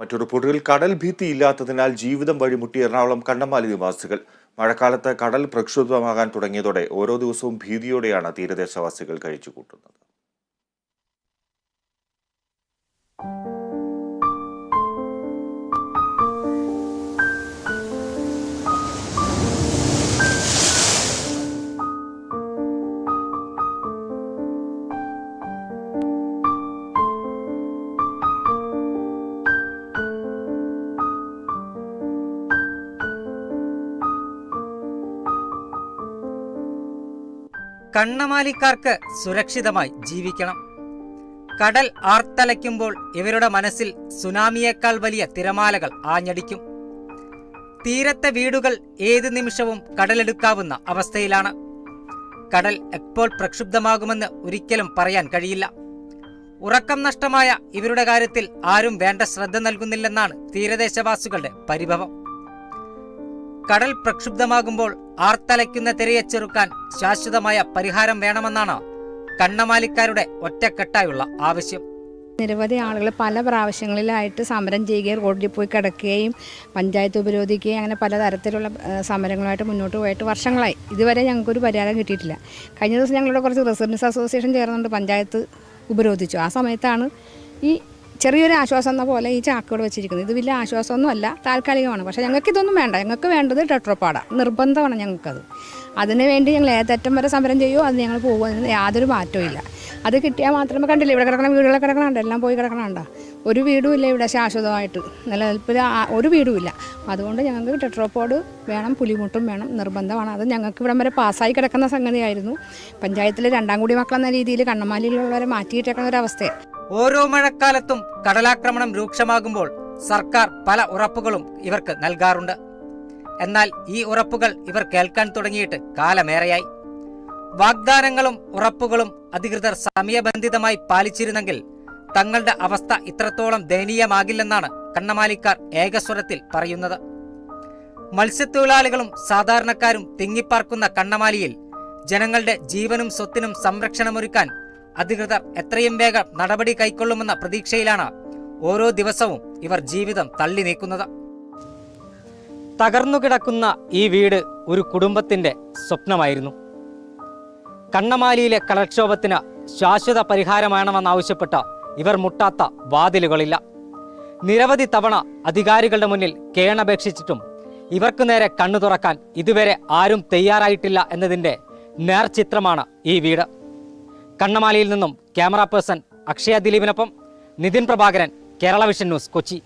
മറ്റു റിപ്പോർട്ടുകൾ കടൽ ഭീതി ഇല്ലാത്തതിനാൽ ജീവിതം വഴിമുട്ടി എറണാകുളം കണ്ണമാലി നിവാസികൾ. മഴക്കാലത്ത് കടൽ പ്രക്ഷുബ്ധമാകാൻ തുടങ്ങിയതോടെ ഓരോ ദിവസവും ഭീതിയോടെയാണ് തീരദേശവാസികൾ കഴിച്ചുകൂട്ടുന്നത്. കണ്ണമാലിക്കാർക്ക് സുരക്ഷിതമായി ജീവിക്കണം. കടൽ ആർത്തലയ്ക്കുമ്പോൾ ഇവരുടെ മനസ്സിൽ സുനാമിയേക്കാൾ വലിയ തിരമാലകൾ ആഞ്ഞടിക്കും. തീരത്തെ വീടുകൾ ഏത് നിമിഷവും കടലെടുക്കാവുന്ന അവസ്ഥയിലാണ്. കടൽ എപ്പോൾ പ്രക്ഷുബ്ധമാകുമെന്ന് ഒരിക്കലും പറയാൻ കഴിയില്ല. ഉറക്കം നഷ്ടമായ ഇവരുടെ കാര്യത്തിൽ ആരും വേണ്ട ശ്രദ്ധ നൽകുന്നില്ലെന്നാണ് തീരദേശവാസികളുടെ പരിഭവം. കടൽ പ്രക്ഷുബ്ധമാകുമ്പോൾ ആർത്തലയ്ക്കുന്ന തിരയെ ചെറുക്കാൻ ശാശ്വതമായ പരിഹാരം വേണമെന്നാണ് കണ്ണമാലിക്കാരുടെ ഒറ്റക്കെട്ടായുള്ള ആവശ്യം. നിരവധി ആളുകൾ പല പ്രാവശ്യങ്ങളിലായിട്ട് സമരം ചെയ്യുകയും റോഡിൽ പോയി കിടക്കുകയും പഞ്ചായത്ത് ഉപരോധിക്കുകയും അങ്ങനെ പലതരത്തിലുള്ള തരത്തിലുള്ള സമരങ്ങളുമായിട്ട് മുന്നോട്ട് പോയിട്ട് വർഷങ്ങളായി. ഇതുവരെ ഞങ്ങൾക്കൊരു പരിഹാരം കിട്ടിയിട്ടില്ല. കഴിഞ്ഞ ദിവസം ഞങ്ങളുടെ കുറച്ച് റെസിഡൻസ് അസോസിയേഷൻ ചേർന്നുകൊണ്ട് പഞ്ചായത്ത് ഉപരോധിച്ചു. ആ സമയത്താണ് ഈ ചെറിയൊരു ആശ്വാസം എന്ന പോലെ ഈ ചാക്കോട് വെച്ചിരിക്കുന്നത്. ഇത് വലിയ ആശ്വാസമൊന്നുമല്ല താൽക്കാലികമാണ്. പക്ഷേ ഞങ്ങൾക്ക് ഇതൊന്നും വേണ്ട. ഞങ്ങൾക്ക് വേണ്ടത് ടെട്രോപ്പാടാണ് നിർബന്ധമാണ് ഞങ്ങൾക്കത്. അതിനു വേണ്ടി ഞങ്ങൾ ഏതറ്റം വരെ സമരം ചെയ്യുമോ അത് ഞങ്ങൾ പോകുന്നതിന് യാതൊരു മാറ്റവും ഇല്ല. അത് കിട്ടിയാൽ മാത്രമേ കണ്ടില്ല ഇവിടെ കിടക്കണ വീടുകളൊക്കെ കിടക്കണുണ്ട്. എല്ലാം പോയി കിടക്കണുണ്ട. ഒരു വീടും ഇല്ല ഇവിടെ ശാശ്വതമായിട്ട്. നിലനിൽപ്പിൽ ഒരു വീടും ഇല്ല. അതുകൊണ്ട് ഞങ്ങൾക്ക് ടെട്രോപ്പോട് വേണം പുലിമുട്ടും വേണം നിർബന്ധമാണ്. അത് ഞങ്ങൾക്ക് ഇവിടം വരെ പാസ്സായി കിടക്കുന്ന സംഗതിയായിരുന്നു. പഞ്ചായത്തിൽ രണ്ടാം കൂടി മക്കളെന്ന രീതിയിൽ കണ്ണമാലിയിലുള്ളവരെ മാറ്റിയിട്ടേക്കുന്ന ഒരു അവസ്ഥയാണ്. ഓരോ മഴക്കാലത്തും കടലാക്രമണം രൂക്ഷമാകുമ്പോൾ സർക്കാർ പല ഉറപ്പുകളും ഇവർക്ക് നൽകാറുണ്ട്. എന്നാൽ ഈ ഉറപ്പുകൾ ഇവർ കേൾക്കാൻ തുടങ്ങിയിട്ട് കാലമേറെയായി. വാഗ്ദാനങ്ങളും ഉറപ്പുകളും അധികൃതർ സമയബന്ധിതമായി പാലിച്ചിരുന്നെങ്കിൽ തങ്ങളുടെ അവസ്ഥ ഇത്രത്തോളം ദയനീയമാകില്ലെന്നാണ് കണ്ണമാലിക്കാർ ഏകസ്വരത്തിൽ പറയുന്നത്. മത്സ്യത്തൊഴിലാളികളും സാധാരണക്കാരും തിങ്ങിപ്പാർക്കുന്ന കണ്ണമാലിയിൽ ജനങ്ങളുടെ ജീവനും സ്വത്തിനും സംരക്ഷണമൊരുക്കാൻ അധികൃതർ എത്രയും വേഗം നടപടി കൈക്കൊള്ളുമെന്ന പ്രതീക്ഷയിലാണ് ഓരോ ദിവസവും ഇവർ ജീവിതം തള്ളി നീക്കുന്നത്. തകർന്നു കിടക്കുന്ന ഈ വീട് ഒരു കുടുംബത്തിന്റെ സ്വപ്നമായിരുന്നു. കണ്ണമാലിയിലെ കടൽക്ഷോഭത്തിന് ശാശ്വത പരിഹാരമാണെന്നാവശ്യപ്പെട്ട ഇവർ മുട്ടാത്ത വാതിലുകളില്ല. നിരവധി തവണ അധികാരികളുടെ മുന്നിൽ കേണപേക്ഷിച്ചിട്ടും ഇവർക്ക് നേരെ കണ്ണു തുറക്കാൻ ഇതുവരെ ആരും തയ്യാറായിട്ടില്ല എന്നതിന്റെ നേർചിത്രമാണ് ഈ വീട്. കണ്ണമാലിയിൽ നിന്നും ക്യാമറ പേഴ്സൺ അക്ഷയ ദിലീപിനൊപ്പം നിതിൻ പ്രഭാകരൻ കേരള വിഷൻ ന്യൂസ് കൊച്ചി.